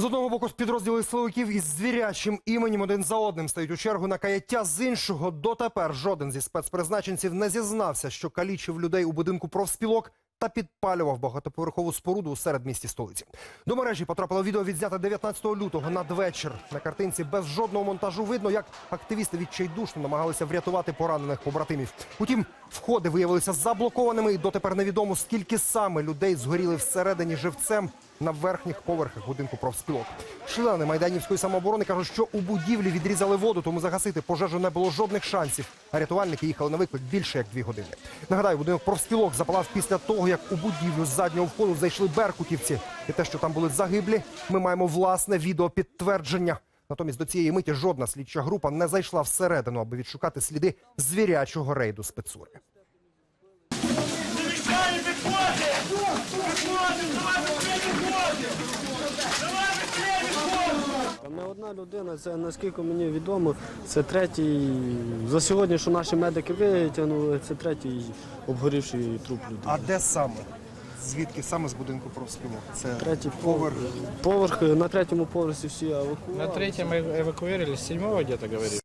З одного боку, підрозділи силовиків із звірячим іменем один за одним стають у чергу на каяття. З іншого, дотепер жоден зі спецпризначенців не зізнався, що калічив людей у будинку профспілок та підпалював багатоповерхову споруду у середмісті столиці. До мережі потрапило відео відзняте 19 лютого надвечір. На картинці без жодного монтажу видно, як активісти відчайдушно намагалися врятувати поранених побратимів. Утім, входи виявилися заблокованими, і дотепер невідомо, скільки саме людей згоріли всередині живцем на верхніх поверхах будинку профспілок. Члени майданівської самооборони кажуть, що у будівлі відрізали воду, тому загасити пожежу не було жодних шансів. А рятувальники їхали на виклик більше як дві години. Нагадаю, будинок профспілок запалав після того, як у будівлю з заднього входу зайшли беркутівці. І те, що там були загиблі, ми маємо власне відеопідтвердження. Натомість до цієї миті жодна слідча група не зайшла всередину, аби відшукати сліди звірячого рейду спецури. Не одна людина, це наскільки мені відомо, це третій. За сьогодні, що наші медики витягнули, це третій обгорівший труп людини. А де саме? Звідки саме з будинку профспілок? Це Третій поверх. Поверх на третьому поверсі всі евакуювали. На третьем эв- эвакуировались, с седьмого где-то говорили.